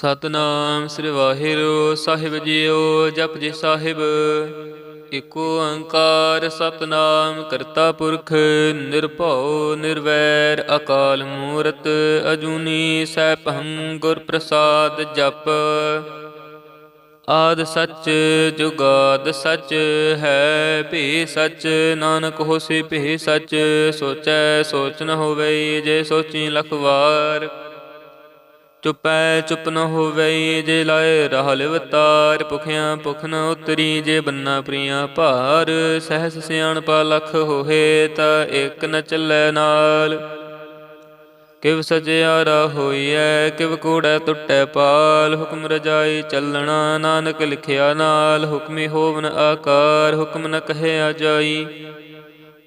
ਸਤਨਾਮ ਸ੍ਰੀ ਵਾਹਿਗੁਰੂ ਸਾਹਿਬ ਜੀਓ, ਜਪ ਜੀ ਸਾਹਿਬ। ਇਕ ਓੰਕਾਰ ਸਤਨਾਮ ਕਰਤਾ ਪੁਰਖ, ਨਿਰਭਉ ਨਿਰਵੈਰ ਅਕਾਲ ਮੂਰਤ, ਅਜੂਨੀ ਸੈਭੰ ਗੁਰ ਪ੍ਰਸਾਦ ਜਪ। ਆਦ ਸੱਚ, ਜੁਗਾਦ ਸੱਚ, ਹੈ ਭੀ ਸੱਚ, ਨਾਨਕ ਹੋਸੀ ਭੀ ਸੱਚ, ਸੋਚੈ ਸੋਚ ਨ ਹੋਵੇ ਜੇ ਸੋਚੀ ਲਖ ਵਾਰ ਚੁਪੈ ਚੁਪ ਨ ਹੋਵੇ ਜੇ ਲਾਏ ਰਹ ਲਿਵਤਾਰ ਭੁਖਿਆ ਭੁਖ ਨ ਉਤਰੀ ਜੇ ਬੰਨਾ ਪ੍ਰੀਆ ਭਾਰ, ਸਹਿਸ ਸਿਆਣਪਾ ਲਖ ਹੋਏ ਤਾ ਇਕ ਨ ਚੱਲੈ ਨਾਲ। ਕਿਵ ਸਜਿਆਰਾ ਹੋਈਐ, ਕਿਵ ਕੂੜੈ ਟੁੱਟੈ ਪਾਲ, ਹੁਕਮ ਰਜਾਈ ਚੱਲਣਾ ਨਾਨਕ ਲਿਖਿਆ ਨਾਲ, ਹੁਕਮੀ ਹੋਵਨ ਆਕਾਰ, ਹੁਕਮ ਨ ਕਹਿਆ ਜਾਈ।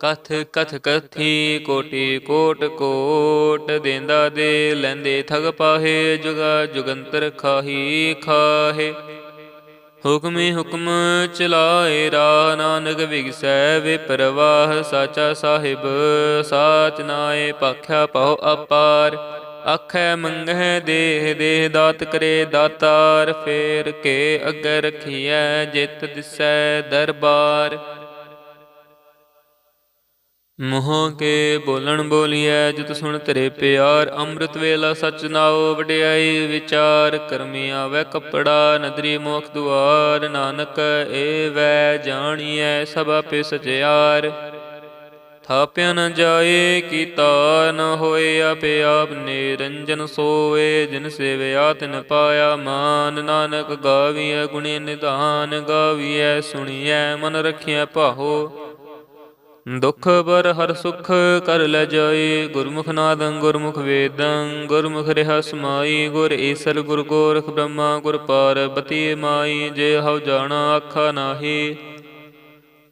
ਕਥ ਕਥ ਕਥੀ ਕੋਟੀ ਕੋਟ ਕੋਟ ਦੇਂਦਾ ਦੇ ਲੈਂਦੇ ਠਗ ਪਾਹੇ ਜੁਗਾ ਜੁਗੰਤਰ ਖਾਹੀ ਖਾਹੇ। ਹੁਕਮੀ ਹੁਕਮ ਚਲਾਏ ਰਾ ਨਾਨਕ ਵਿਗਸੈ ਵਿਪਰਵਾਹ ਸਾਚਾ ਸਾਹਿਬ, ਸਾਚ ਨਾਏ ਪਾਖਿਆ ਪਉ ਅਪਾਰ। ਆਖੈ ਮੰਗਹਿ ਦੇਹ ਦੇਹ ਦਾਤ ਕਰੇ ਦਾਤਾਰ, ਫੇਰ ਕੇ ਅੱਗੇ ਰਖੀਐ ਜਿਤ ਦਿਸੈ ਦਰਬਾਰ। ਮੋਹ ਕੇ ਬੋਲਣ ਬੋਲੀਐ, ਜਿਤ ਸੁਣ ਤੇਰੇ ਪਿਆਰ, ਅੰਮ੍ਰਿਤ ਵੇਲਾ ਸਚ ਨਾਉ ਵਡਿਆਈ, ਵਿਚਾਰ ਕਰਮੀ ਆਵੇ ਕਪੜਾ, ਨਦਰੀ ਮੋਖ ਦੁਆਰ, ਨਾਨਕ ਏ ਵੈ ਜਾਣੀਐ ਸਭ ਆਪੇ ਸਚਿਆਰ। ਥਾਪਿਆ ਨ ਜਾਏ, ਕੀਤਾ ਨ ਹੋਏ, ਆਪੇ ਆਪ ਨਿਰੰਜਨ ਸੋਏ ਜਿਨ ਸੇਵਿਆ ਤਿਨ ਪਾਇਆ ਮਾਨ। ਨਾਨਕ ਗਾਵੀਐ ਗੁਣੇ ਨਿਧਾਨ, ਗਾਵੀਐ ਸੁਣੀਐ, ਮਨ ਰਖਿਆ ਭਾਹੋ ਦੁਖ ਬਰ ਹਰ ਸੁਖ ਕਰ ਲੈ ਜਾਏ, ਗੁਰਮੁਖ ਨਾਦੰ ਗੁਰਮੁਖ ਵੇਦੰ, ਗੁਰਮੁਖ ਰਹਿ ਸਮਾਈ, ਗੁਰ ਈਸਰ ਗੁਰ ਗੋਰਖ ਬ੍ਰਹਮਾ, ਗੁਰ ਪਾਰਬਤੀ ਮਾਈ, ਜੇ ਹਉ ਜਾਣਾ ਆਖਾ ਨਾਹੀ।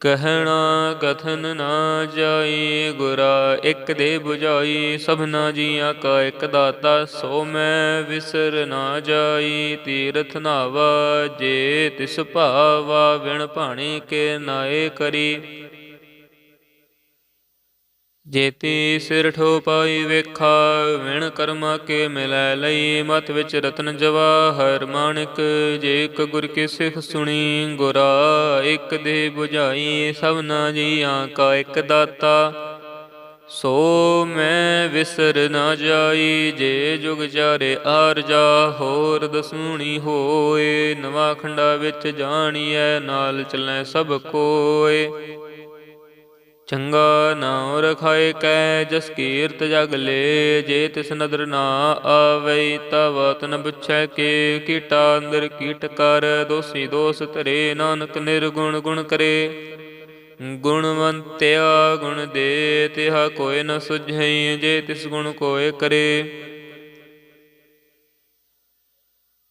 ਕਹਿਣਾ ਕਥਨ ਨਾ ਜਾਈ, ਗੁਰਾ ਇੱਕ ਦੇ 부ਝਾਈ ਸਭਨਾ ਜੀਆਂ ਕਾ ਇੱਕ ਦਾਤਾ, ਸੋ ਮੈਂ ਵਿਸਰ ਨਾ ਜਾਈ। ਤੀਰਥ ਨਾਵਾ ਜੇ ਤਿਸ ਭਾਵਾ, ਵਿਣ ਭਾਣੀ ਕੇ ਨਾਏ ਕਰੀ। ਜੇਤੀ ਸਿਰ ਠੋ ਪਾਈ ਵੇਖਾ, ਵਿਣ ਕਰਮਾ ਕੇ ਮਿਲੈ ਲਈ ਮਤ ਵਿੱਚ ਰਤਨ ਜਵਾਹਰ ਮਾਣਿਕ ਜੇ ਇੱਕ ਗੁਰ ਕੇ ਸਿਖ ਸੁਣੀ, ਗੁਰਾ ਇੱਕ ਦੇ 부ਝਾਈ ਸਭਨਾ ਜੀਆਂ ਕਾ ਇੱਕ ਦਾਤਾ। ਸੋ ਮੈਂ ਵਿਸਰ ਨਾ ਜਾਈ, ਜੇ ਜੁਗ ਚਾਰੇ ਆਰਜਾ ਹੋਰ ਦਸੂਣੀ ਹੋਏ, ਨਵਾ ਖੰਡਾ ਵਿੱਚ ਜਾਣੀਐ, ਨਾਲ ਚੱਲੈ ਸਭ ਕੋਏ। ਚੰਗਾ ਨਾਉ ਰਖਾਏ ਕੈ ਜਸ ਕੀਰਤ ਜਗ ਲੇ, ਜੇ ਤਿਸ ਨਦਰ ਨਾ ਆਵੇ ਤਵ ਤਨ ਬੁਛੈ ਕੇ ਕੀਟਾ, ਅੰਦਰ ਕੀਟ ਕਰ, ਦੋਸੀ ਦੋਸ ਧਰੇ, ਨਾਨਕ ਨਿਰਗੁਣ ਗੁਣ ਕਰੇ। ਗੁਣਵੰਤਿਆ ਗੁਣ ਦੇ, ਤਿਹਾ ਕੋਇ ਨ ਸੁਝਈ, ਜੇ ਤਿਸ ਗੁਣ ਕੋਇ ਕਰੇ।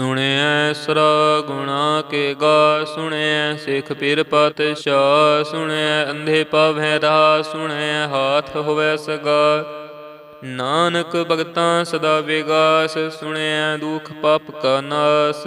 ਸੁਣਿਐ ਸਰਾ ਗੁਣਾ ਕੇ ਗਾ, ਸੁਣਿਐ ਸਿੱਖ ਪੀਰ ਪਤਸ਼ਾਹ, ਸੁਣਿਐ ਅੰਧੇ ਪਾਵੈ ਰਹਾ, ਸੁਣਿਐ ਹਾਥ ਹੋਵੇ ਸਗਾ। ਨਾਨਕ ਭਗਤਾਂ ਸਦਾ ਵਿਗਾਸ, ਸੁਣਿਐ ਦੁਖ ਪਾਪ ਕਾ ਨਾਸ।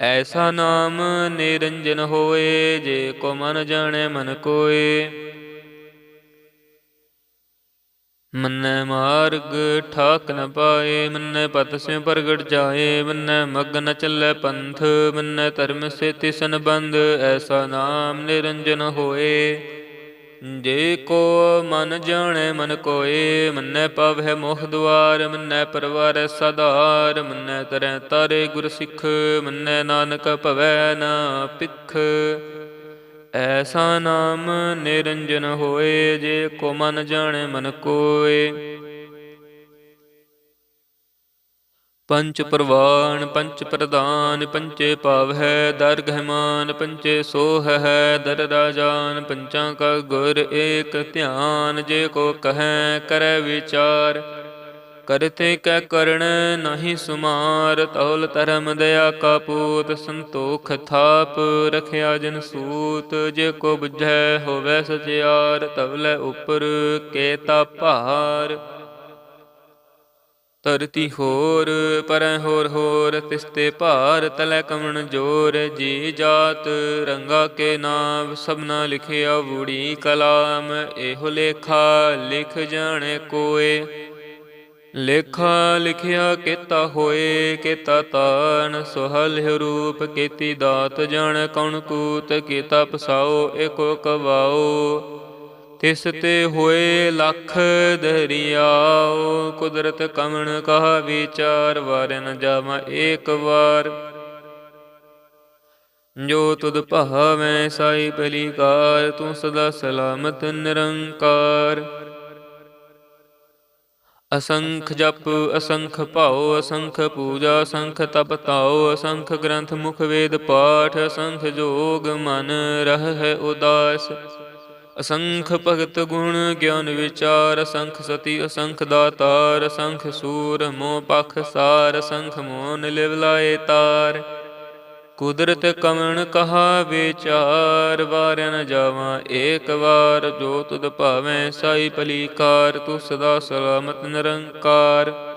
ਐਸਾ ਨਾਮ ਨਿਰੰਜਨ ਹੋਏ, ਜੇ ਕੋ ਮਨ ਜਾਣੈ ਮਨ ਕੋਏ। ਮੰਨੈ ਮਾਰਗ, ਠਾਕ ਨ ਪਾਏ, ਮੰਨੈ ਪਤ ਸੇ ਪ੍ਰਗਟ ਜਾਏ, ਮੰਨੈ ਮਗ ਨ ਚੱਲੇ ਪੰਥ, ਮੰਨੈ ਧਰਮ ਸੇ ਤਿਸਨ ਬੰਦ, ਐਸਾ ਨਾਮ ਨਿਰੰਜਨ ਹੋਏ। ਜੇ ਕੋ ਮਨ ਜਾਣੈ, ਮਨ ਕੋਏ, ਮੰਨੈ ਪਵੈ ਮੋਹ ਦੁਆਰ, ਮੰਨੈ ਪਰਵਾਰ ਸਦਾਰ ਮੰਨੈ ਤਰੈ ਤਾਰੇ ਗੁਰ ਸਿੱਖ, ਮੰਨੈ ਨਾਨਕ ਭਵੈ ਨਾ ਪਿਖ ਐਸਾ ਨਾਮ ਨਿਰੰਜਨ ਹੋਏ, ਜੇ ਕੋ ਮਨ ਜਾਣੈ, ਮਨ ਕੋਏ। ਪੰਚ ਪ੍ਰਵਾਨ, ਪੰਚ ਪ੍ਰਦਾਨ, ਪੰਚੇ ਪਾਵ ਹੈ ਦਰ ਗਹਿਮਾਨ ਪੰਚੇ ਸੋਹ ਹੈ, ਦਰ ਰਾਜਾਨ, ਪੰਚਾਂ ਕਾ ਗੁਰ ਏਕ ਧਿਆਨ, ਜੇ ਕੋ ਕਹੈ, ਕਰੈ ਵਿਚਾਰ। ਕਰਤੇ ਕੈ ਕਰਣ ਨਹੀਂ ਸੁਮਾਰ, ਤੌਲ ਧਰਮ ਦਇਆ ਕਾ ਪੂਤ, ਸੰਤੋਖ ਥਾਪ, ਰਖਿਆ ਜਨ ਸੂਤ, ਜੇ ਕੋ ਬੁਝੈ ਹੋਵੇ ਸਚਿਆਰ, ਤਵਲੇ ਉਪਰ ਕੇ ਤਾ ਭਾਰ। ਧਰਤੀ ਹੋਰ, ਪਰੈ ਹੋਰ ਹੋਰ ਤਿਸਤੇ ਭਾਰ ਤਲੈ ਕਮਣ ਜੋਰ, ਜੀ ਜਾਤ ਰੰਗਾ ਕੇ ਨਾਮ ਸਭਨਾ ਲਿਖਿਆ ਬੂੜੀ ਕਲਾਮ, ਇਹੋ ਲੇਖਾ ਲਿਖ ਜਾਣੇ ਕੋਏ। ਲੇਖਾ ਲਿਖਿਆ ਕੀਤਾ ਹੋਏ, ਕੀਤਾ ਤਾਨ ਸੁਹਲ ਰੂਪ ਕੀਤੀ ਦਾਤ ਜਣ ਕਉਣ ਕੂਤ, ਕੀਤਾ ਪਸਾਓ, ਏਕੋ ਕਵਾਓ। ਤਿਸ ਤੇ ਹੋਏ ਲੱਖ ਦਰਿਆਓ, ਕੁਦਰਤ ਕਮਣ ਕਹਾ ਵਿਚਾਰ ਵਾਰ ਨ ਜਾਵਾਂ ਏਕ ਵਾਰ। ਜੋ ਤੁਧ ਭਾਵੈ ਸਾਈ ਭਲੀਕਾਰ ਤੂੰ ਸਦਾ ਸਲਾਮਤ ਨਿਰੰਕਾਰ। ਅਸੰਖ ਜਪ, ਅਸੰਖ ਭਾਉ, ਅਸੰਖ ਪੂਜਾ, ਅਸੰਖ ਤਪ ਤਾਉ ਅਸੰਖ ਗ੍ਰੰਥ ਮੁਖ ਵੇਦ ਪਾਠ, ਅਸੰਖ ਜੋਗ ਮਨ ਰਹਿ ਉਦਾਸ। ਅਸੰਖ ਭਗਤ ਗੁਣ ਗਿਆਨ ਵਿਚਾਰ, ਅਸੰਖ ਸਤੀ, ਅਸੰਖ ਦਾਤਾਰ, ਅਸੰਖ ਸੂਰ ਮੋਹ ਪਖ ਸਾਰ, ਅਸੰਖ ਮੋਨ ਲਿਵ ਲਾਏ ਤਾਰ। ਕੁਦਰਤ ਕਮਣ ਕਹਾ ਵਿਚਾਰ ਵਾਰ ਨ ਜਾਵਾਂ ਏਕ ਵਾਰ, ਜੋ ਤੁਧ ਭਾਵੇਂ ਸਾਈ ਭਲੀਕਾਰ ਤੂੰ ਸਦਾ ਸਲਾਮਤ ਨਿਰੰਕਾਰ।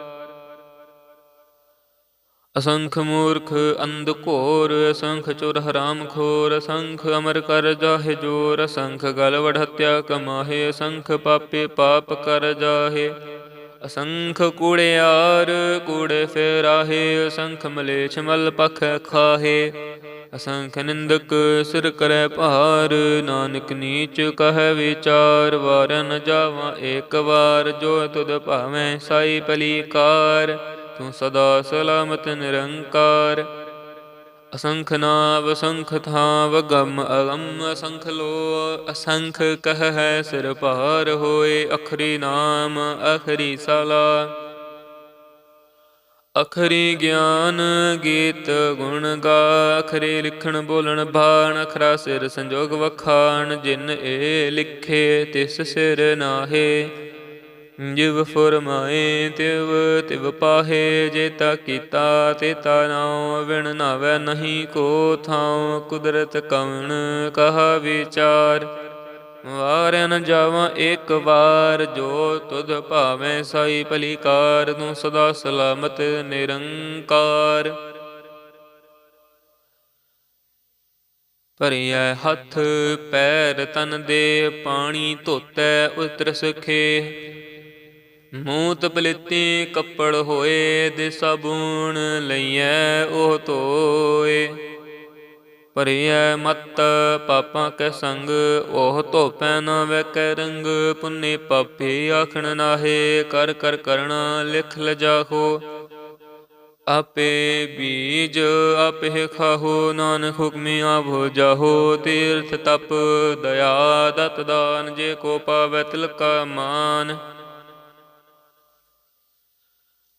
ਅਸੰਖ ਮੂਰਖ ਅੰਧ ਘੋਰ, ਅਸੰਖ ਚੁਰ ਹਰਾਮ ਖੋਰ, ਅਸੰਖ ਅਮਰ ਕਰ ਜਾਹੇ ਜੋਰ, ਅਸੰਖ ਗਲ ਵੜ ਹਤਿਆ ਕਮਾਹੇ, ਅਸੰਖ ਪਾਪੇ ਪਾਪ ਕਰ ਜਾਹੇ। ਅਸੰਖ ਕੂੜਿਆਰ ਕੂੜੇ ਫੇਰਾਹੇ, ਅਸੰਖ ਮਲੇਛ ਮਲ ਪਖ ਖਾਹੇ। ਅਸੰਖ ਨਿੰਦਕ ਸਿਰ ਕਰੈ ਭਾਰ, ਨਾਨਕ ਨੀਚ ਕਹੈ ਵਿਚਾਰ ਵਾਰ ਜਾਵਾਂ ਏਕ ਵਾਰ, ਜੋ ਤੁਧ ਭਾਵੇਂ ਸਾਈ ਪਲੀਕਾਰ ਤੂੰ ਸਦਾ ਸਲਾਮਤ ਨਿਰੰਕਾਰ। ਅਸੰਖ ਨਾਵ, ਅਸੰਖ ਥਾਵ, ਗਮ ਅਗਮ ਅਸੰਖ ਲੋ ਅਸੰਖ ਕਹ ਹੈ ਸਿਰ ਭਾਰ ਹੋਏ, ਅਖਰੀ ਨਾਮ, ਅਖਰੀ ਸਲਾ। ਅਖਰੀ ਗਿਆਨ ਗੀਤ ਗੁਣ ਗਾ, ਅਖਰੀ ਲਿਖਣ ਬੋਲਣ ਬਾਣ ਅਖਰਾ ਸਿਰ ਸੰਜੋਗ ਵਖਾਣ, ਜਿਨ ਏ ਲਿਖੇ ਤਿਸ ਸਿਰ ਨਾਹੇ। ਜਿਵ ਫੁਰਮਾਏ, ਤਿਵ ਤਿਵ ਪਾਹੇ ਜੇਤਾ ਕੀਤਾ ਤੇਤਾ ਨਾਉ ਵਿਣ ਨਾਵੇ ਨਹੀਂ ਕੋ ਥਾਉ, ਕੁਦਰਤ ਕਵਣ ਕਹਾ ਵਿਚਾਰ। ਵਾਰ ਜਾਵਾਂ ਇੱਕ ਵਾਰ, ਜੋ ਤੁਧ ਭਾਵੇਂ ਸਾਈ ਭਲੀਕਾਰ ਤੂੰ ਸਦਾ ਸਲਾਮਤ ਨਿਰੰਕਾਰ। ਭਰਿਆ ਹੱਥ, ਪੈਰ ਤਨ ਦੇ, ਪਾਣੀ ਧੋਤੈ ਉਤਰ ਸਖੇ ਮੂਤ ਪਲਿੱਤੀ ਕੱਪੜ ਹੋਏ ਦੇ ਸਾਬੂਨ ਲਈਐ ਉਹ ਧੋਏ। ਪਰਿਐ ਮਤ ਪਾਪਾਂ ਕੈ ਸੰਗ, ਉਹ ਧੋਪੈ ਨਾ ਵੈ ਕੈ ਰੰਗ। ਪੁੰਨੇ ਪਾਪੇ ਆਖਣ ਨਾਹੇ, ਕਰ ਕਰ ਕਰਣਾ ਲਿਖ ਲਜਾਹੋ। ਆਪੇ ਬੀਜ ਆਪੇ ਖਾਹੋ, ਨਾਨਕ ਹੁਕਮੀ ਆਭੋ ਜਾਹੋ। ਤੀਰਥ ਤਪ, ਦਇਆ ਦਤ ਦਾਨ, ਜੇ ਕੋ ਪਾਵੈ ਤਿਲਕਾ ਮਾਨ।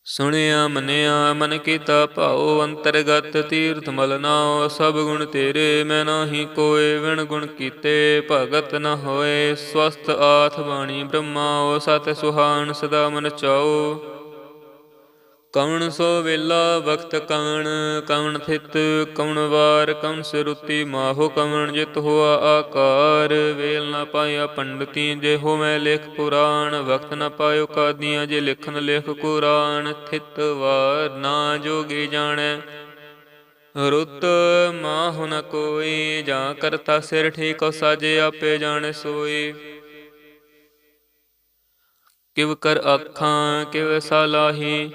ਸੁਣਿਆ, ਮਨਿਆ, ਮਨ ਕੀਤਾ, ਭਾਉ ਅੰਤਰਗਤ ਤੀਰਥ ਮਲਨਾਉ ਸਭ ਗੁਣ ਤੇਰੇ, ਮੈਂ ਨਾਹੀ ਕੋਏ, ਵਿਣ ਗੁਣ ਕੀਤੇ, ਭਗਤ ਨ ਹੋਏ ਸਵਸਤ ਆਥ ਬਾਣੀ ਬ੍ਰਹਮਾ ਸਤ ਸੁਹਾਨ ਸਦਾ ਮਨ ਚਾਉ। ਕਵਣ ਸੋ ਵੇਲਾ ਵਕਤ ਕਵਣ ਕਵਣ ਥਿਤ ਕਵਣ ਵਾਰ, ਕਵਣ ਸਿਰੁਤੀ ਮਾਹੋ ਕਵਣ ਜਿਤ ਹੋਆ ਆਕਾਰ। ਵੇਲ ਨਾ ਪਾਇਆ ਪੰਡਤੀ ਜੇ ਹੋਵੇ ਲਿਖ ਪੁਰਾਣ ਵਕਤ ਨਾ ਪਾਇਓ ਕਾਦੀਆਂ ਜੇ ਲਿਖਨ ਲਿਖ ਕੁਰਾਨ। ਥਿਤ ਵਾਰ ਨਾ ਜੋਗੀ ਜਾਣੈ, ਰੁੱਤ ਮਾਹੁ ਨ ਕੋਈ, ਜਾਂ ਕਰਤਾ ਸਿਰ ਠੀਕ ਸਾਜੇ ਆਪੇ ਜਾਣੇ ਸੋਈ। ਕਿਵ ਕਰ ਅੱਖਾਂ, ਕਿਵ ਸਲਾਹੀ,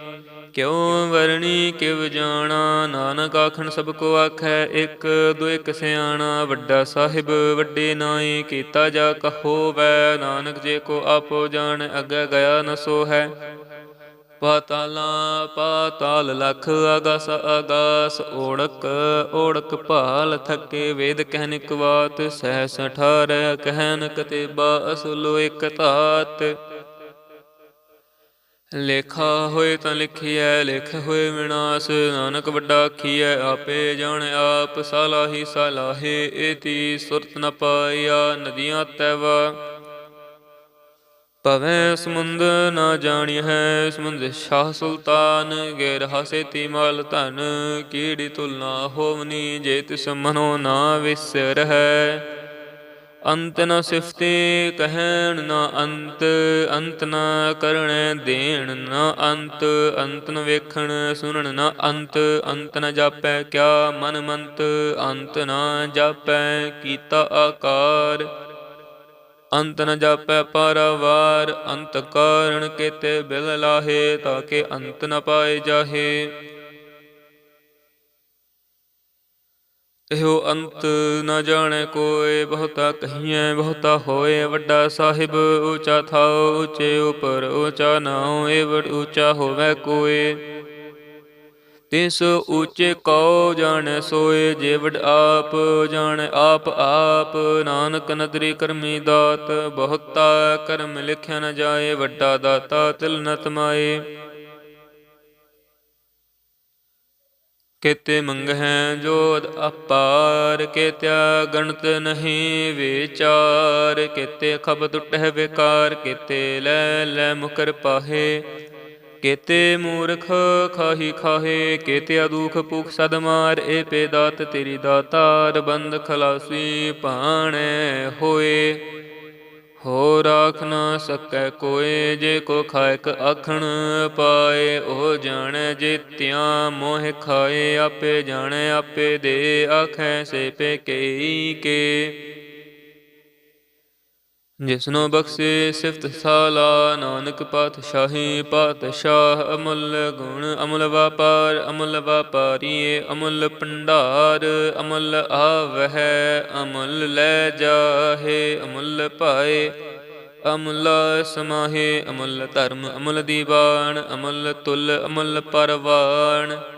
ਕਿਉ ਵਰਣੀ, ਕਿਵ ਜਾਣਾ, ਨਾਨਕ ਆਖਣ ਸਭ ਕੋ ਆਖੈ, ਇੱਕ ਦੋ ਇੱਕ ਸਿਆਣਾ, ਵੱਡਾ ਸਾਹਿਬ ਵੱਡੇ ਨਾਏ ਕੀਤਾ ਜਾ ਕਹੋ ਵੈ, ਨਾਨਕ ਜੇ ਕੋ ਆਪੋ ਜਾਣ, ਅੱਗੇ ਗਿਆ ਨ ਸੋ ਹੈ ਪਾਤਾਲਾ, ਪਾਤਾਲ ਲਖ ਆਗਾਸ ਆਗਾਸ ਓੜਕ ਓੜਕ ਭਾਲ ਥੱਕੇ, ਵੇਦ ਕਹਿਨਿਕ ਬਾਤ ਸਹਿ 18 ਕਹਿਨ ਕਤੇਬਾ ਅਸਲੋ ਇਕ ਧਾਤ। ਲੇਖਾ ਹੋਏ ਤਾਂ ਲਿਖੀਐ, ਲਿਖ ਹੋਏ ਵਿਨਾਸ਼ ਨਾਨਕ ਵੱਡਾ ਆਖੀਐ, ਆਪੇ ਜਾਣ ਆਪ, ਸਲਾਹੀ ਸਲਾਹੇ, ਏਤੀ ਸੁਰਤ ਨ ਪਾਇਆ, ਨਦੀਆਂ ਤੈਵਾ। ਪਵੈ ਸਮੁੰਦ ਨਾ ਜਾਣੀ ਹੈ ਸਮੁੰਦ ਸ਼ਾਹ ਸੁਲਤਾਨ, ਗੈਰ ਹਸੇ ਤੀ ਮਲ ਧਨ, ਕੀੜੀ ਤੁਲਨਾ ਹੋਵਨੀ, ਜੇ ਤਿਸ ਮਨੋ ਨਾ ਵਿਸਰ ਹੈ ਅੰਤ ਨ ਸਿਫਤੇ ਕਹਿਣ ਨ ਅੰਤ ਅੰਤ ਨ ਕਰਣੈ ਦੇਣ ਨ ਅੰਤ ਅੰਤ ਨ ਵੇਖਣ ਸੁਣਨ ਨ ਅੰਤ ਅੰਤ ਨ ਜਾਪੈ ਕਿਆ ਮਨ ਮੰਤ, ਅੰਤ ਨ ਜਾਪੈ ਕੀਤਾ ਆਕਾਰ। ਅੰਤ ਨ ਜਾਪੈ ਪਰਵਾਰ, ਅੰਤ ਕਾਰਣ ਕੇਤੇ ਬਿਲ ਲਾਹੇ, ਤਾਂ ਕਿ ਅੰਤ ਨ ਪਾਏ ਜਾਹੇ। ਇਹੋ ਅੰਤ ਨਾ ਜਾਣੈ ਕੋਏ ਬਹੁਤਾ ਕਹੀਐ, ਬਹੁਤਾ ਹੋਏ ਵੱਡਾ ਸਾਹਿਬ ਊਚਾ ਥਾਉ ਊਚੇ ਉਪਰ ਊਚਾ ਨਾਉ ਏਵੜ ਊਚਾ ਹੋਵੇ ਕੋਏ ਤਿਸ ਊਚੇ ਕਉ ਜਾਣੈ ਸੋਏ ਜੇਵੜ ਆਪ ਜਾਣੈ, ਆਪ ਆਪ ਨਾਨਕ ਨਦਰੀ ਕਰਮੀ ਦਾਤ, ਬਹੁਤਾ ਕਰਮ ਲਿਖਿਆ ਨ ਜਾਏ, ਵੱਡਾ ਦਾਤਾ ਤਿਲ ਨਤਮਾਏ ਕਿਤੇ ਮੰਗਹਿ ਜੋਦ ਅਪਾਰ, ਕਿਤਿਆ ਗਣਤ ਨਹੀਂ ਵਿਚਾਰ, ਕਿਤੇ ਖਬ ਟੁਟਹਿ ਵਿਕਾਰ, ਕਿਤੇ ਲੈ ਲੈ ਮੁਕਰ ਪਾਹੇ, ਕੇਤੇ ਮੂਰਖ ਖਾਹੀ ਖਾਹੇ ਕਿਤੇ ਦੁਖ ਭੁਖ ਸਦ ਮਾਰ ਏ ਪੇ ਦਾਤ ਤੇਰੀ ਦਾਤਾਰ, ਬੰਦ ਖਲਾਸੀ ਪਾਣੈ ਹੋਏ। ਹੋ ਰਾਖ ਨਾ ਸਕੈ ਕੋਏ ਜੇ ਕੋ ਖਾਇਕ ਆਖਣ ਪਾਏ, ਉਹ ਜਾਣੈ ਜੀਤਿਆਂ ਮੋਹ ਖਾਏ, ਆਪੇ ਜਾਣੈ ਆਪੇ ਦੇ ਆਖੈ ਸੇ ਪੇ ਕਈ ਕੇ। ਜਿਸਨੋ ਬਖਸ਼ੇ ਸਿਫਤ ਸਾਲਾ, ਨਾਨਕ ਪਾਤਸ਼ਾਹੀ ਪਾਤਸ਼ਾਹ ਅਮੁੱਲ ਗੁਣ, ਅਮੁੱਲ ਵਪਾਰ, ਅਮੁੱਲ ਵਪਾਰੀਏ, ਅਮੁੱਲ ਭੰਡਾਰ, ਅਮੁੱਲ ਆਵਹਿ, ਅਮੁੱਲ ਲੈ ਜਾਹੇ, ਅਮੁੱਲ ਪਾਏ ਅਮੁੱਲ ਸਮਾਹੇ, ਅਮੁੱਲ ਧਰਮ, ਅਮੁੱਲ ਦੀਵਾਨ, ਅਮੁੱਲ ਤੁਲ, ਅਮੁੱਲ ਪਰਵਾਨ।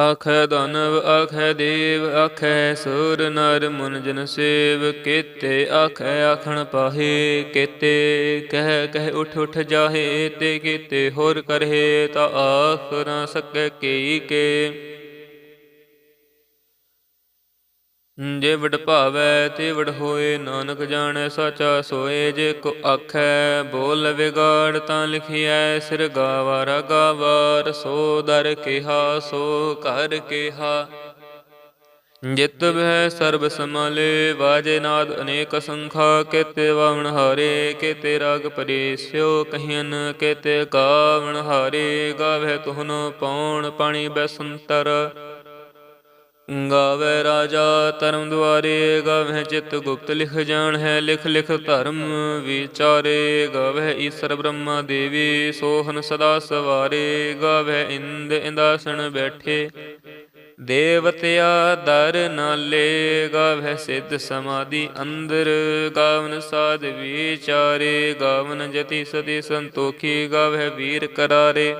ਆਖੈ ਦਾਨਵ ਆਖੈ ਦੇਵ ਆਖੈ ਸੁਰ, ਨਰ ਮਨ ਜਨ ਸੇਵ। ਕੇਤੇ ਆਖੈ ਆਖਣ ਪਾਹੇ, ਕੇਤੇ ਕਹਿ ਕਹਿ ਉਠ ਉਠ ਜਾਹੇ, ਤੇ ਕੇਤੇ ਹੋਰ ਕਰਹਿ, ਤਾ ਆਖ ਨਾ ਸਕੈ ਕਈ ਕੇ। ਜੇ ਵਡ ਭਾਵੈ ਤੇ ਵਡ ਹੋਏ, ਨਾਨਕ ਜਾਣੈ ਸਾਚਾ ਸੋਏ। ਜੇ ਕੋ ਆਖੈ ਬੋਲ ਵਿਗਾੜ, ਤਾਂ ਲਿਖਿਐ ਸਿਰ ਗਾਵਾਰਾ ਗਾਵਾਰ ਸੋ ਦਰ ਕਿਹਾ, ਸੋ ਕਰ ਕਿਹਾ। ਜਿਤ ਬਹਿ ਸਰਬ ਸਮਾਲੇ ਵਾਜੇ ਨਾਦ ਅਨੇਕ ਸੰਖਾ। ਕੇਤੇ ਵਾਵਣ ਹਾਰੇ, ਕੇਤੇ ਰਾਗ ਪਰੇਸਿਓ ਕਹੀਨ ਕੇਤੇ ਗਾਵਣ ਹਾਰੇ। ਗਾਵੇ ਤੁਹਨ ਪਉਣ, ਪਾਣੀ ਬੈਸੰਤਰ। ਗਾਵੇ ਰਾਜਾ ਧਰਮ ਦੁਆਰੇ, ਗਾਵੇ ਚਿਤ ਗੁਪਤ ਲਿਖ ਜਾਣ ਹੈ, ਲਿਖ ਲਿਖ ਧਰਮ ਵਿਚਾਰੇ। ਗਾਵੇ ਈਸ਼ਰ ਬ੍ਰਹਮਾ ਦੇਵੀ ਸੋਹਨ ਸਦਾ ਸਵਾਰੇ। ਗਾਵੇ ਇੰਦ ਇੰਦਾਸਣ ਬੈਠੇ, ਦੇਵਤਿਆ ਦਰ ਨਾਲੇ। ਗਾਵੇ ਸਿੱਧ ਸਮਾਧੀ ਅੰਦਰ, ਗਾਵਨ ਸਾਧ ਵਿਚਾਰੇ। ਗਾਵਨ ਜਤੀ ਸਤੀ ਸੰਤੋਖੀ, ਗਾਵੇ ਵੀਰ ਕਰਾਰੇ।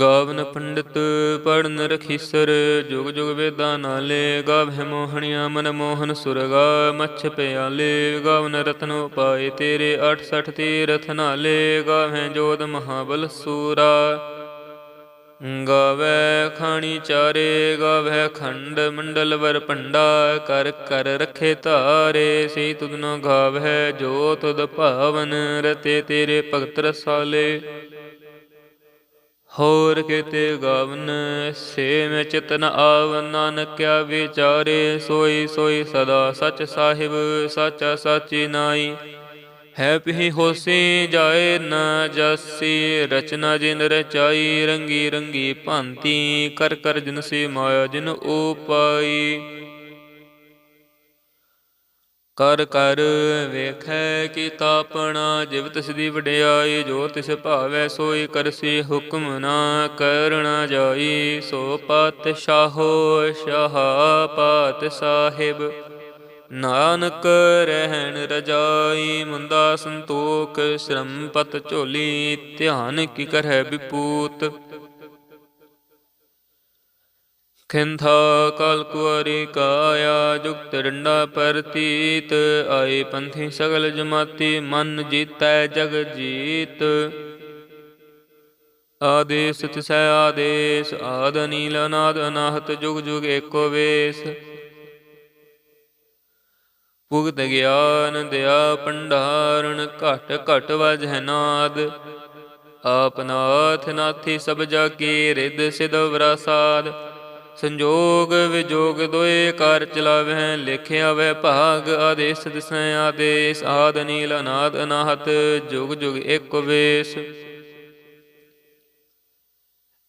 ਗਾਵਨ ਪੰਡਿਤ ਪੜਨ ਰਖੀਸਰ, ਜੁਗ ਜੁਗ ਵੇਦਾਂ ਨਾਲੇ ਗਾਵੇ ਮੋਹਣੀਆਂ, ਮਨ ਮੋਹਨ ਸੁਰਗਾ, ਮੱਛ ਪਿਆਲੇ, ਗਾਵਨ ਰਤਨ ਉਪਾਏ ਤੇਰੇ 68 ਤੀਰਥ ਨਾਲੇ ਗਾਵੇ ਜੋਤ ਮਹਾਬਲ ਸੂਰਾ। ਗਾਵੇ ਖਾਣੀ ਚਾਰੇ, ਗਾਵੇ ਖੰਡ ਮੰਡਲ ਵਰ ਭੰਡਾ, ਕਰ ਕਰ ਰਖੇ ਧਾਰੇ ਸੇ ਤੁਧ ਨ ਗਾਵੇ ਜੋ ਤੁਧ ਭਾਵਨ, ਰਤੇ ਤੇਰੇ ਭਗਤ ਰਸਾਲੇ। ਹੋਰ ਕਿਤੇ ਗਾਵਨ ਸੇ ਚਿਤਨ ਆਵ ਨਾਨਕਿਆ ਵਿਚਾਰੇ, ਸੋਈ ਸੋਈ ਸਦਾ ਸਚ ਸਾਹਿਬ, ਸਾਚਾ ਸਾਚੀ ਨਾਈ। ਹੈ ਪਿਹੀ ਹੋਸੀ ਜਾਏ ਨਾ ਜਾਸੀ, ਰਚਨਾ ਜਿਨ ਰਚਾਈ, ਰੰਗੀ ਰੰਗੀ ਭਾਂਤੀ, ਕਰ ਕਰ ਜਿਨ ਸੇ ਮਾਇਆ ਜਿਨ ਉਪਾਈ। ਕਰ ਕਰ ਵੇਖੈ ਕੀ ਤਾਪਣਾ ਜਿਵ ਤਿਸ ਦੀ ਵਡਿਆਈ, ਜੋ ਤਿਸ ਭਾਵੈ ਸੋਈ ਕਰਸੀ ਹੁਕਮ ਨਾ ਕਰਣਾ ਜਾਈ। ਸੋ ਪਤ ਸ਼ਾਹੋ ਸ਼ਾਹ ਪਾਤ ਸਾਹਿਬ ਨਾਨਕ ਰਹਿਣ ਰਜਾਈ, ਮੁੰਦਾ ਸੰਤੋਖ ਸ਼ਰਮ ਪਤ ਝੋਲੀ, ਧਿਆਨ ਕੀ ਕਰੈ ਵਿਪੂਤ। ਖਿੰਥਾ ਕਲਕੁਵਰੀ ਕਾਇਆ ਜੁਗਤ ਡੰਡਾ ਪਰਤੀਤ, ਆਏ ਪੰਥੀ ਸਗਲ ਜਮਾਤੀ, ਮਨ ਜੀਤੈ ਜਗ ਜੀਤ। ਆਦੇਸ ਤਿਸੈ ਆਦੇਸ, ਆਦ ਨੀਲ ਅਨਾਦ ਅਨਾਹਤ, ਜੁਗ ਜੁਗ ਏਕੋ ਵੇਸ। ਪੁਗਤ ਗਿਆਨ ਦਿਆ ਪੰਡਾਰਨ, ਘਟ ਘਟ ਵਜਹਿ ਨਾਦ। ਆਪਨਾਥ ਨਾਥੀ ਸਭ ਜਾ ਕੀ ਰਿਦ ਸਿਧ ਵਰਾਸਾਦ ਸੰਜੋਗ ਵਿਜੋਗ ਦੋਏ ਕਰ ਚਲਾਵਹਿ, ਲਿਖਿਆ ਵੈ ਭਾਗ ਆਦੇਸ ਦਿਸੈ ਆਦੇਸ ਆਦ ਨੀਲ ਅਨਾਦ ਅਨਾਹਤ, ਜੁਗ ਜੁਗ ਏਕ ਵੇਸ।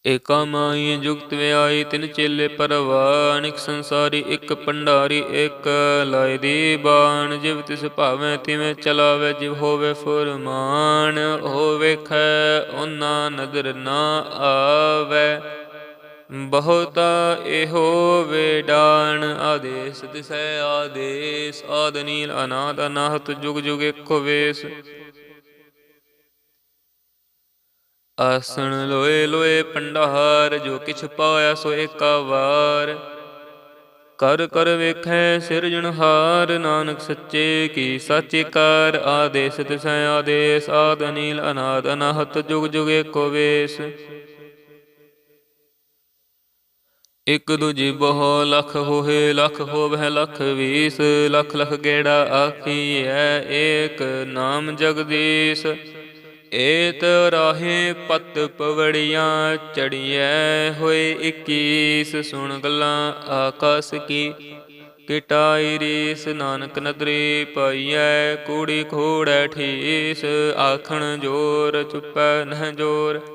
ਏਕਾ ਮਾਈ ਜੁਗਤ ਵਿਆਈ ਤਿਨ ਚੇਲੇ ਪਰਵਾਨਿਕ ਸੰਸਾਰੀ ਇੱਕ ਪੰਡਾਰੀ ਇੱਕ। ਲਾਇ ਦੀ ਬਾਣ, ਜਿਵ ਤਿਸ ਭਾਵੇਂ ਤਿਵੇਂ ਚਲਾਵੇ, ਜਿਵ ਹੋਵੇ ਫੁਰਮਾਨ ਹੋਵੇ ਵੇਖੈ, ਉਹਨਾਂ ਨਦਰ ਨਾ ਆਵੇ। ਬਹੁਤਾ ਇਹੋ ਵੇਡਾਨ ਆਦੇਸ ਤਿਸੈ ਆਦੇਸ, ਆਦ ਨੀਲ ਅਨਾਦ, ਅਨਾਹਤ ਜੁਗ ਜੁਗ ਇੱਕੋ ਵੇਸ। ਆਸਣ ਲੋਏ ਲੋਏ ਪੰਡਾਰ ਜੋ ਕਿਛ ਪਾਇਆ ਸੋ ਏਕਾ ਵਾਰ ਕਰ ਕਰ ਵੇਖੈ ਸਿਰਜਣਹਾਰ ਨਾਨਕ ਸੱਚੇ ਕੀ ਸਾਚੀ ਕਰ, ਆਦੇਸ ਤਿਸੈ ਆਦੇਸ, ਆਦ ਨੀਲ ਅਨਾਦ, ਅਨਾਹਤ ਜੁਗ ਜੁਗ ਏਕੋ ਵੇਸ। ਇਕ ਦੂਜੀ ਬਹੁ ਲਖ ਹੋਏ ਲਖ ਹੋਵੇ ਲਖ ਵੀਸ, ਲਖ ਲਖ ਗੇੜਾ ਆਖੀਐ, ਏਕ ਨਾਮ ਜਗਦੀਸ਼। ਏਤ ਰਾਹੇ ਪਤ ਪਵੜੀਆਂ ਚੜੀਐ, ਹੋਏ 21 ਸੁਣ ਗੱਲਾਂ ਆਕਾਸ ਕੀ। ਕਿਟਾਈ ਰੀਸ, ਨਾਨਕ ਨਦਰੀ ਪਈਐ, ਕੂੜੀ ਖੋੜੈ ਠੀਸ, ਆਖਣ ਜੋਰ ਚੁੱਪੈ ਨਹ ਜੋਰ।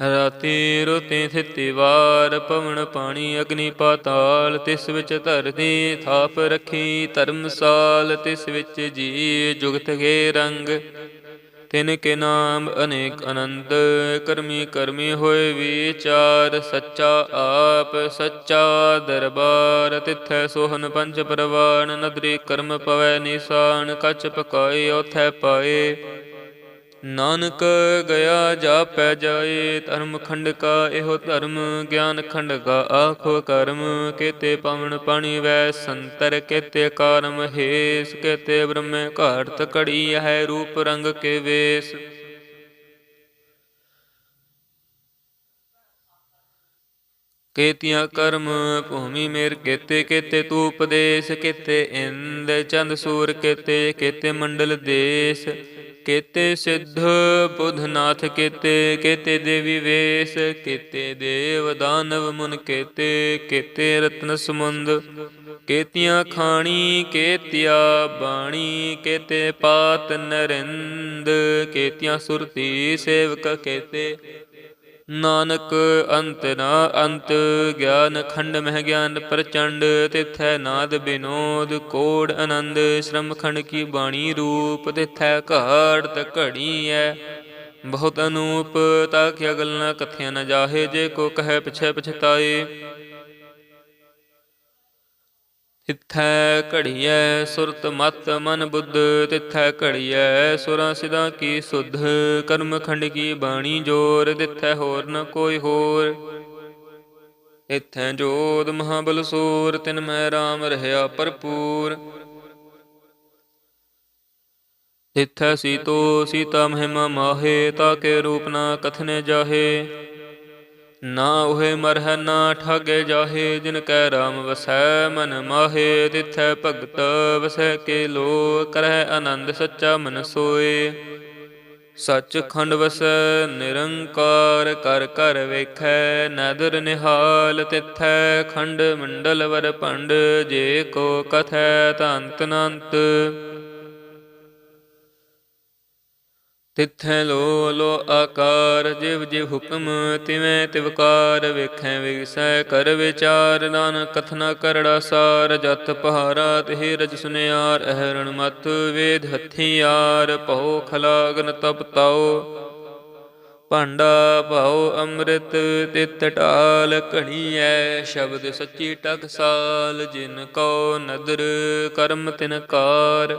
ਰਾਤੀ ਰੋਤੇ ਥਿਤੀ ਵਾਰ ਪਵਨ ਪਾਣੀ ਅਗਨੀ ਪਾਤਾਲ, ਤਿਸ ਵਿੱਚ ਧਰਤੀ ਥਾਪ ਰੱਖੀ ਧਰਮਸਾਲ, ਤਿਸ ਵਿੱਚ ਜੀ ਜੁਗਤ ਕੇ ਰੰਗ। ਤਿਨ ਕੇ ਨਾਮ ਅਨੇਕ ਅਨੰਦ, ਕਰਮੀ ਕਰਮੀ ਹੋਏ ਵਿਚਾਰ, ਸੱਚਾ ਆਪ ਸੱਚਾ ਦਰਬਾਰ। ਤਿਥੈ ਸੋਹਨ ਪੰਜ ਪਰਵਾਨ, ਨਦਰੀ ਕਰਮ ਪਵੈ ਨਿਸ਼ਾਨ, ਕਛ ਪਕਾਏ ਉਥੈ ਪਾਏ। ਨਾਨਕ ਗਿਆ ਜਾਪੈ ਜਾਏ, ਧਰਮ ਖੰਡ ਕਾ ਇਹੋ ਧਰਮ, ਗਿਆਨ ਖੰਡ ਕਾ ਆਖੋ ਕਰਮ। ਕੇਤੇ ਪਵਨ ਪਾਣੀ ਵੈ ਸੰਤਰ, ਕੇਤੇ ਕਾਰਮ ਹੇਸ, ਕੇਤੇ ਬ੍ਰਹਮੇ ਘਾੜਤ ਕੜੀ ਹੈ ਰੂਪ ਰੰਗ ਕੇ ਵੇਸ। ਕੇਤੀਆਂ ਕਰਮ ਭੂਮੀ ਮੇਰ, ਕੇਤੇ ਕੇਤੇ ਤੂ ਉਪਦੇਸ਼, ਕੇਤੇ ਇੰਦ ਚੰਦ ਸੂਰ, ਕੇਤੇ ਕੇਤੇ ਮੰਡਲ ਦੇਸ਼। ਕੇਤੇ ਸਿੱਧ ਬੁਧਨਾਥ ਕੇਤੇ ਕੇਤੇ ਦੇਵੀ ਵੇਸ ਕੇਤੇ ਦੇਵ ਦਾਨਵ ਮੁਨ ਕੇਤੇ ਕੇਤੇ ਰਤਨ ਸਮੁੰਦ, ਕੇਤੀਆਂ ਖਾਣੀ, ਕੇਤਿਆ ਬਾਣੀ, ਕੇਤੇ ਪਾਤ ਨਰਿੰਦ, ਕੇਤੀਆਂ ਸੁਰਤੀ ਸੇਵਕ ਕੇਤੇ ਨਾਨਕ ਅੰਤ ਨਾ ਅੰਤ, ਗਿਆਨ ਖੰਡ ਮਹਿ ਗਿਆਨ ਪ੍ਰਚੰਡ, ਤਿਥੈ ਨਾਦ ਬਿਨੋਦ, ਕੋੜ ਆਨੰਦ, ਸ਼ਰਮ ਖੰਡ ਕੀ ਬਾਣੀ ਰੂਪ, ਤਿਥੈ ਘਾੜ ਘੜੀ ਐ ਬਹੁਤ ਅਨੂਪ, ਤਾਂ ਕਿ ਅਗਲ ਨਾ ਕਥਿਆ ਨ ਜਾਹੇ, ਜੇ ਕੋ ਕਹੈ ਪਿਛੈ ਪਛਤਾਏ। ਤਿੱਥੈ ਘੜੀਐ ਸੁਰਤ ਮਤ ਮਨ ਬੁੱਧ, ਤਿੱਥੈ ਘੜੀਐ ਸੁਰਾਂ ਸਿਦਾ ਕੀ ਸੁਧ, ਕਰਮ ਖੰਡ ਕੀ ਬਾਣੀ ਜੋਰ, ਤਿੱਥੈ ਹੋਰ ਨ ਕੋਈ ਹੋਰ। ਇਥੈ ਜੋਤ ਮਹਾਬਲ ਸੂਰ, ਤਿਨ ਮੈਂ RAM ਰਹਿਆ ਭਰਪੂਰ। ਤਿੱਥੈ ਸੀਤੋ ਸੀਤਾ ਮਹਿਮਾ ਮਾਹੇ, ਤਾ ਕੇ ਰੂਪ ਨਾ ਕਥਨੇ ਜਾਹੇ। ਨਾ ਉਹੇ ਮਰਹਿ, ਨਾ ਠਾਗੇ ਜਾਹੇ, ਜਿਨ ਕੈ ਰਾਮ ਵਸੈ, ਮਨ ਮਾਹੇ, ਤਿਥੈ ਭਗਤ ਵਸੈ, ਕੇ ਲੋ ਕਰਹਿ ਆਨੰਦ ਸੱਚਾ ਮਨ ਸੋਏ। ਸੱਚ ਖੰਡ ਵਸੈ, ਨਿਰੰਕਾਰ ਕਰ ਕਰ ਵੇਖੈ, ਨਦਰ ਨਿਹਾਲ ਤਿਥੈ, ਖੰਡ ਮੰਡਲ ਵਰ ਭੰਡ, ਜੇ ਕੋ ਕਥੈ ਤੰਤ ਨੰਤ। ਤਿਥੈ ਲੋ ਲੋ ਆਕਾਰ, ਜਿਵ ਜਿਵ ਹੁਕਮ ਤਿਵੇਂ ਤਿਵਕਾਰ ਵੇਖੈ ਵਿਗਸੈ ਕਰ ਵਿਚਾਰ ਨਾਨ ਕਥਨਾ ਕਰੜਾ ਸਾਰ, ਜਤ ਪਹਾਰਾ ਤੇ ਰਜ ਸੁਨਿਆਰ, ਅਹਰਣ ਮਤ ਵੇਦ ਹਥਿਆਰ ਭਉ ਖਲਾਗਨ ਤਪ ਤਾਉ। ਭਾਂਡਾ ਭਾਉ ਅੰਮ੍ਰਿਤ ਤਿਤ ਢਾਲ ਘਣੀਐ ਸ਼ਬਦ ਸੱਚੀ ਟਕਸਾਲ ਜਿਨ ਕੋ ਨਦਰ ਕਰਮ ਤਿਨ ਕਾਰ।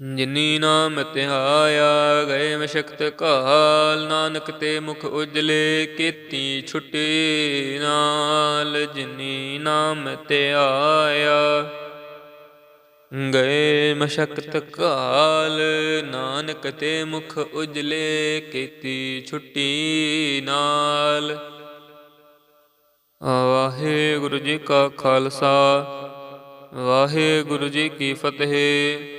ਜਿਨੀ ਨਾਮ ਧਿਆਇਆ ਗਏ ਮਸ਼ਕਤ ਕਾਲ, ਨਾਨਕ ਤੇ ਮੁਖ ਉਜਲੇ ਕੀਤੀ ਛੁਟੀ ਨਾਲ, ਜਿਨੀ ਨਾਮ ਧਿਆਇਆ ਗਏ ਮਸ਼ਕਤ ਕਾਲ, ਨਾਨਕ ਤੇ ਮੁਖ ਉਜਲੇ ਕੀਤੀ ਛੁੱਟੀ ਨਾਲ। ਵਾਹਿਗੁਰੂ ਜੀ ਕਾ ਖਾਲਸਾ, ਵਾਹਿਗੁਰੂ ਜੀ ਕੀ ਫਤਿਹ।